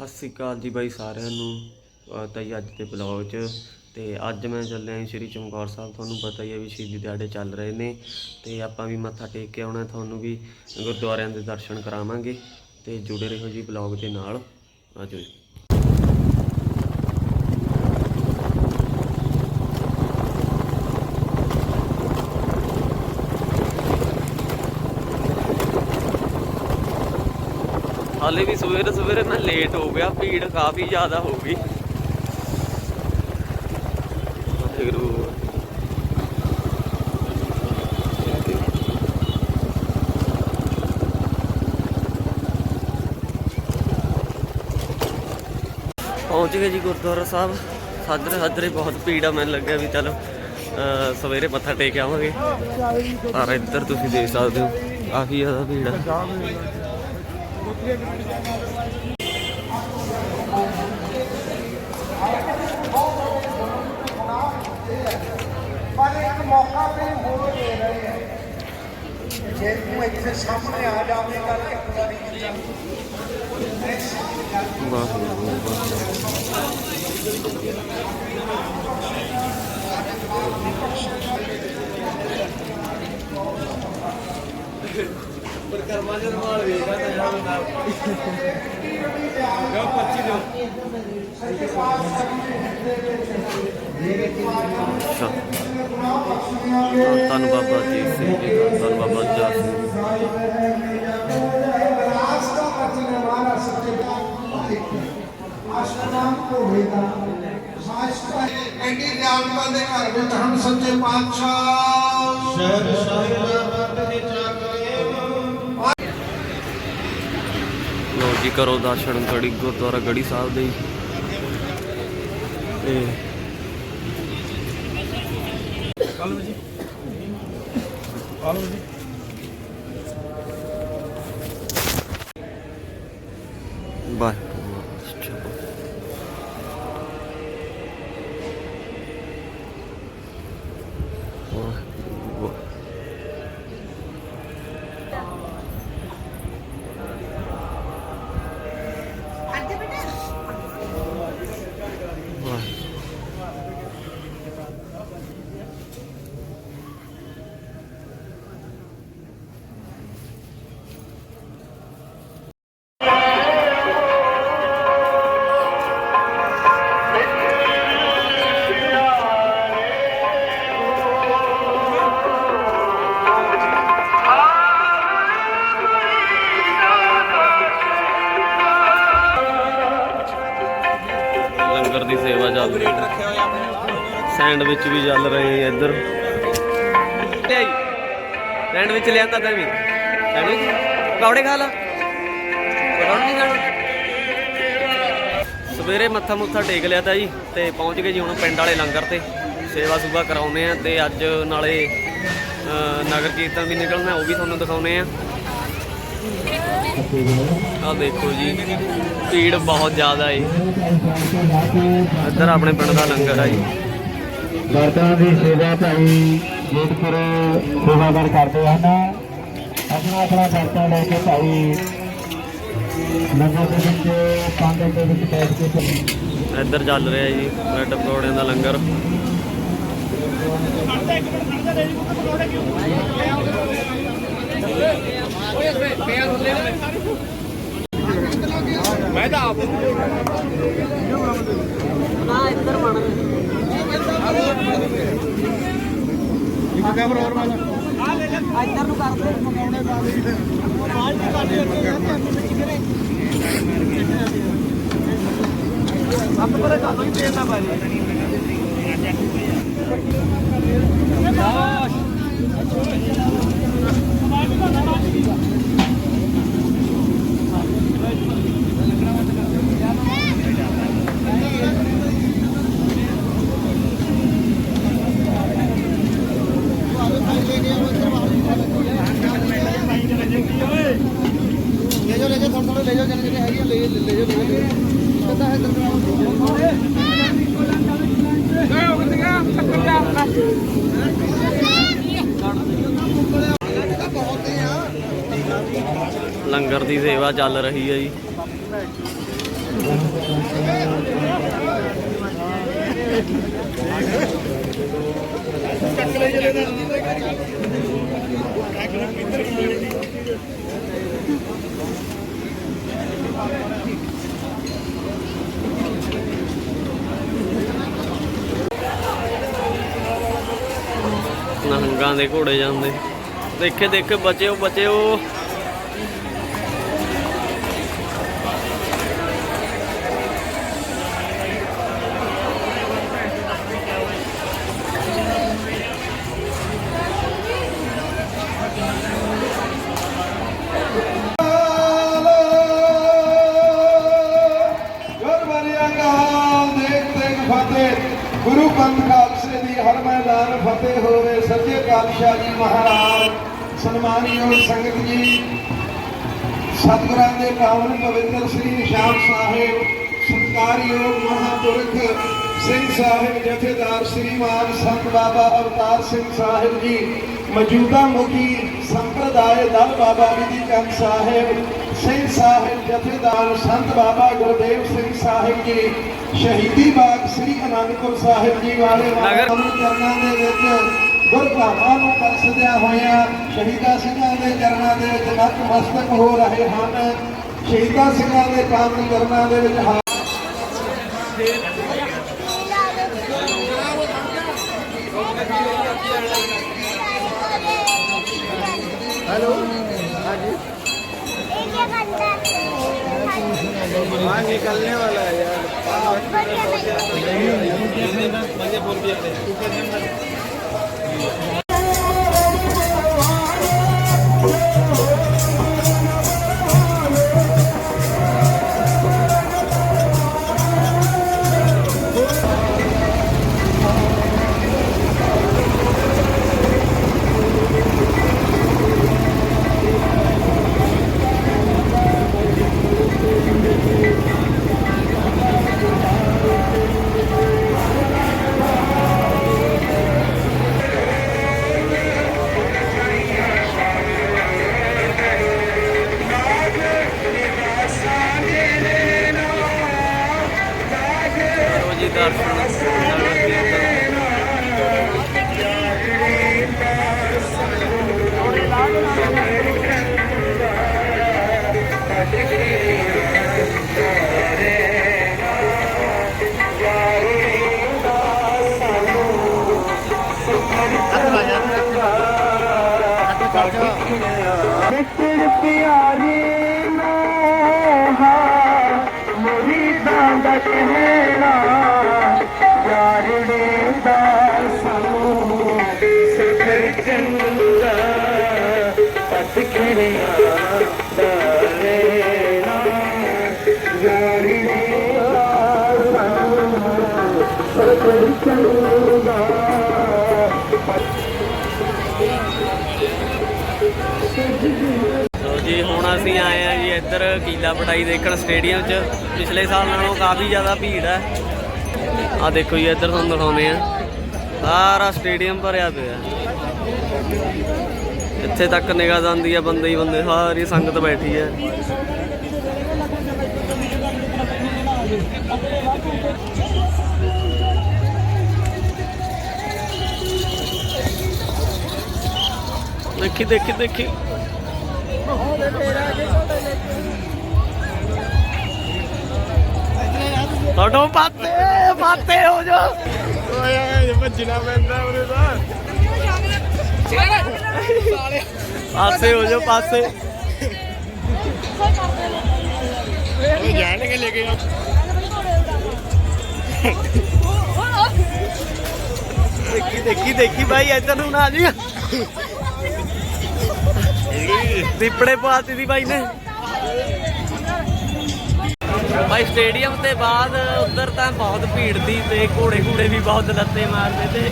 ਸਤਿ ਸ਼੍ਰੀ ਅਕਾਲ ਜੀ ਬਾਈ ਸਾਰਿਆਂ ਨੂੰ। ਸਵਾਗਤ ਜੀ ਅੱਜ ਦੇ ਬਲੌਗ 'ਚ। ਤੇ ਅੱਜ ਮੈਂ ਚੱਲਿਆ ਹਾਂ ਸ਼੍ਰੀ ਚਮਕੌਰ ਸਾਹਿਬ। ਤੁਹਾਨੂੰ ਪਤਾ ਹੀ ਹੈ ਵੀ ਸ਼ਹੀਦੀ ਦਿਹਾੜੇ ਚੱਲ ਰਹੇ ਨੇ। ਤੇ ਆਪਾਂ ਵੀ ਮੱਥਾ ਟੇਕ ਕੇ ਆਉਣਾ। ਤੁਹਾਨੂੰ ਵੀ ਗੁਰਦੁਆਰਿਆਂ ਦੇ ਦਰਸ਼ਨ ਕਰਾਵਾਂਗੇ। ਤੇ ਜੁੜੇ ਰਹੋ ਜੀ ਬਲੌਗ ਦੇ ਨਾਲ। ਆਜੋ ਹਾਲੇ ਵੀ ਸਵੇਰੇ ਸਵੇਰੇ ਮੈਂ ਲੇਟ ਹੋ ਗਿਆ, ਭੀੜ ਕਾਫੀ ਜ਼ਿਆਦਾ ਹੋ ਗਈ। ਵਾਹਿਗੁਰੂ ਪਹੁੰਚ ਗਏ ਜੀ ਗੁਰਦੁਆਰਾ ਸਾਹਿਬ। ਸਾਜਰੇ ਸਾਜਰੇ ਬਹੁਤ ਭੀੜ ਆ, ਮੈਨੂੰ ਲੱਗਿਆ ਵੀ ਚਲ ਸਵੇਰੇ ਮੱਥਾ ਟੇਕ ਆਵਾਂਗੇ। ਪਰ ਇੱਧਰ ਤੁਸੀਂ ਦੇਖ ਸਕਦੇ ਹੋ, ਕਾਫੀ ਜ਼ਿਆਦਾ ਭੀੜ ਆ। ਪਰ ਇੱਕ ਮੌਕਾ ਤੇ ਹੋਰ ਦੇ ਰਹੇ ਹੈ ਜੇ ਤੂੰ ਇੱਥੇ ਸਾਹਮਣੇ ਆ ਜਾਵੇਂਗਾ ਤੇ ਇੱਕ ਵਾਰੀ ਵਾਹਿਗੁਰੂ ਧੰਨ ਬਾਬਾ ਜੀ ਸਿੰਘ ਜੀ ਧੰਨ ਬਾਬਾ ਜੱਟ ਸਿੰਘ ਜੀ ਆਸ਼ਰਮ ਕੋ ਹੋਏਗਾ ਸਾਸ਼ਟਾ ਐਡੀ ਨਿਆਮਤਾਂ ਦੇ ਘਰ ਵਿੱਚ ਹਮ ਸੱਚੇ ਪਾਤਸ਼ਾਹ ਸ਼ਹਿਰ ਲੋ ਜੀ ਕਰੋ ਦਰਸ਼ਨ ਗੜੀ ਗੁਰਦੁਆਰਾ ਗੜੀ ਸਾਹਿਬ ਦੇ ਜੀ। ਤੇ ਵਾਹਿਗੁਰੂ ਲੰਗਰ ਦੀ ਸੇਵਾ ਚੱਲ ਰਹੀ ਸੈਂਡਵਿਚ ਵੀ ਚੱਲ ਰਹੇ ਆ ਇੱਧਰ। ਲਿਆਈ ਸੈਂਡਵਿਚ ਲਿਆਂਦਾ ਤਾਂ ਵੀ। ਸੈਂਡਵਿਚ? ਪਕੌੜੇ ਖਾ ਲਾ। ਪਕੌੜੇ ਨਹੀਂ ਖਾਣੇ। ਸਵੇਰੇ ਮੱਥਾ ਮੁੱਥਾ ਟੇਕ ਲਿਆ ਤਾਂ ਜੀ ਤੇ ਪਹੁੰਚ ਗਏ ਜੀ ਹੁਣ ਪਿੰਡ ਵਾਲੇ ਲੰਗਰ ਤੇ। ਸੇਵਾ ਸੁਭਾ ਕਰਾਉਨੇ ਆ ਤੇ ਅੱਜ ਨਾਲੇ ਨਗਰ ਕੀਰਤਨ ਵੀ ਨਿਕਲਣਾ ਉਹ ਵੀ ਤੁਹਾਨੂੰ ਦਿਖਾਉਨੇ ਆ ਆ ਦੇਖੋ ਜੀ ਭੀੜ ਬਹੁਤ ਜ਼ਿਆਦਾ ਏ। ਇੱਧਰ ਆਪਣੇ ਪਿੰਡ ਦਾ ਲੰਗਰ ਆ ਜੀ। ਵਰਤਾਂ ਦੀ ਸੇਵਾ ਭਾਈ ਜੇਤਪੁਰ ਸੇਵਾਦਾਰ ਕਰਦੇ ਹਨ। ਆਪਣਾ ਆਪਣਾ ਵਰਤਾਂ ਲੈ ਕੇ ਭਾਈ ਲੰਗਰ ਦੇ ਵਿੱਚ ਪੰਗਤ ਦੇ ਵਿੱਚ ਬੈਠ ਕੇ ਭਾਈ। ਇੱਧਰ ਚੱਲ ਰਿਹਾ ਜੀ ਬ੍ਰੈਡ ਪਕੌੜਿਆਂ ਦਾ ਲੰਗਰ। ਮੈਂ ਤਾਂ ਆਪ ਨਾ ਇੱਧਰ ਮੜ ਇੱਕ ਕੈਮਰਾ ਹੋਰ ਮਾਰ ਆ ਲੈ ਲੈ ਇੱਧਰ ਨੂੰ ਕਰ ਦੇ ਮਗਾਉਣੇ ਬਾਅਦ ਵਿੱਚ ਨਾਲ ਦੀ ਕੱਢ ਦੇ ਸੱਤ ਪਰੇ ਕਾਹਨੂੰ ਹੀ ਦੇਣਾ ਬਾਈ ਆਹ ਲੰਗਰ ਦੀ ਸੇਵਾ ਚੱਲ ਰਹੀ ਹੈ ਜੀ। ਨਹੰਗਾਂ ਦੇ ਘੋੜੇ ਜਾਂਦੇ। ਦੇਖੇ ਦੇਖੇ, ਬਚਿਓ ਬਚਿਓ। ਫਤਿਹ ਹੋਵੇ ਸੱਚੇ ਪਾਤਸ਼ਾਹ ਜੀ ਮਹਾਰਾਜ ਸਨਮਾਨਯੋਗ ਸੰਗਤ ਜੀ। ਸਤਿਗੁਰਾਂ ਦੇ ਪਾਵਨ ਪਵਿੱਤਰ ਸ੍ਰੀ ਨਿਸ਼ਾਨ ਸਾਹਿਬ, ਸਤਿਕਾਰਯੋਗ ਮਹਾਪੁਰਖ ਸਿੰਘ ਸਾਹਿਬ, ਜਥੇਦਾਰ ਸ੍ਰੀਮਾਨ ਸੰਤ ਬਾਬਾ ਅਵਤਾਰ ਸਿੰਘ ਸਾਹਿਬ ਜੀ, ਮੌਜੂਦਾ ਮੁਖੀ ਸੰਪਰਦਾਇ ਦਲ ਬਾਬਾ ਵਿਧੀ ਚੰਦ ਸਾਹਿਬ, ਸਿੰਘ ਸਾਹਿਬ ਜਥੇਦਾਰ ਸੰਤ ਬਾਬਾ ਗੁਰਦੇਵ ਸਿੰਘ ਸਾਹਿਬ ਜੀ ਸ਼ਹੀਦੀ ਬਾਗ ਸ੍ਰੀ ਅਨੰਦਪੁਰ ਸਾਹਿਬ ਜੀ ਵਾਲੇ ਨਗਰ- ਵਾਲੇ ਚਰਨਾਂ ਦੇ ਵਿੱਚ ਗੁਰਧਾਮਾਂ ਨੂੰ ਪਰਸਦਿਆਂ ਹੋਇਆਂ ਸ਼ਹੀਦਾਂ ਸਿੰਘਾਂ ਦੇ ਚਰਨਾਂ ਦੇ ਵਿੱਚ ਨਤਮਸਤਕ ਹੋ ਰਹੇ ਹਨ। ਸ਼ਹੀਦਾਂ ਸਿੰਘਾਂ ਦੇ ਕੰਮ ਚਰਨਾਂ ਦੇ ਵਿੱਚ ਹਾਜ਼ਰ हेलो हाँ जी हाँ निकलने वाला है यार ਲਓ ਪਿਆਰੀ ਮੋਹਾ ਮੇਰੀ ਦਾ ਕਹਿਣਾ ਪਤ ਜੀ, ਹੁਣ ਅਸੀਂ ਆਏ ਆ ਜੀ ਇੱਧਰ ਕੀਲਾ ਪਟਾਈ ਦੇਖਣ ਸਟੇਡੀਅਮ 'ਚ। ਪਿਛਲੇ ਸਾਲ ਨਾਲੋਂ ਕਾਫੀ ਜ਼ਿਆਦਾ ਭੀੜ ਹੈ। ਆ ਦੇਖੋ ਜੀ, ਇੱਧਰ ਤੁਹਾਨੂੰ ਦਿਖਾਉਂਦੇ ਆ ਸਾਰਾ ਸਟੇਡੀਅਮ ਭਰਿਆ ਪਿਆ। ਇੱਥੇ ਤੱਕ ਨਿਗਾਹ ਜਾਂਦੀ ਹੈ ਬੰਦੇ ਹੀ ਬੰਦੇ, ਸਾਰੀ ਸੰਗਤ ਬੈਠੀ ਹੈ ਦੇਖੀ ਦੇਖੀ ਦੇਖੀ। ਹਟੋ ਪਾਤੇ ਪਾਤੇ ਹੋ ਜਾ। ਓਏ, ਭੱਜਣਾ ਪੈਂਦਾ ਉਹਦੇ ਦਾ ਪਾਸੇ ਹੋ ਜਾਓ, ਪਾਸੇ। ਉਹ ਜਾਣ ਕੇ ਲੈ ਕੇ ਜਾ ਦੇਖੀ ਦੇਖੀ ਦੇਖੀ ਭਾਈ ਇੱਧਰ ਨੂੰ ਨਾ ਆ ਜੀ। ਦੀਪੜੇ ਪਾਤੀ ਦੀ ਭਾਈ ਨੇ। ਭਾਈ ਸਟੇਡੀਅਮ ਤੇ ਬਾਅਦ ਉੱਧਰ ਤਾਂ ਬਹੁਤ ਭੀੜ ਦੀ ਤੇ ਘੋੜੇ ਘੂੜੇ ਵੀ ਬਹੁਤ ਲੱਤੇ ਮਾਰਦੇ ਤੇ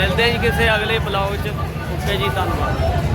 ਮਿਲਦੇ ਜੀ ਕਿਸੇ ਅਗਲੇ ਬਲੌਗ 'ਚ। ਓਕੇ ਜੀ ਧੰਨਵਾਦ।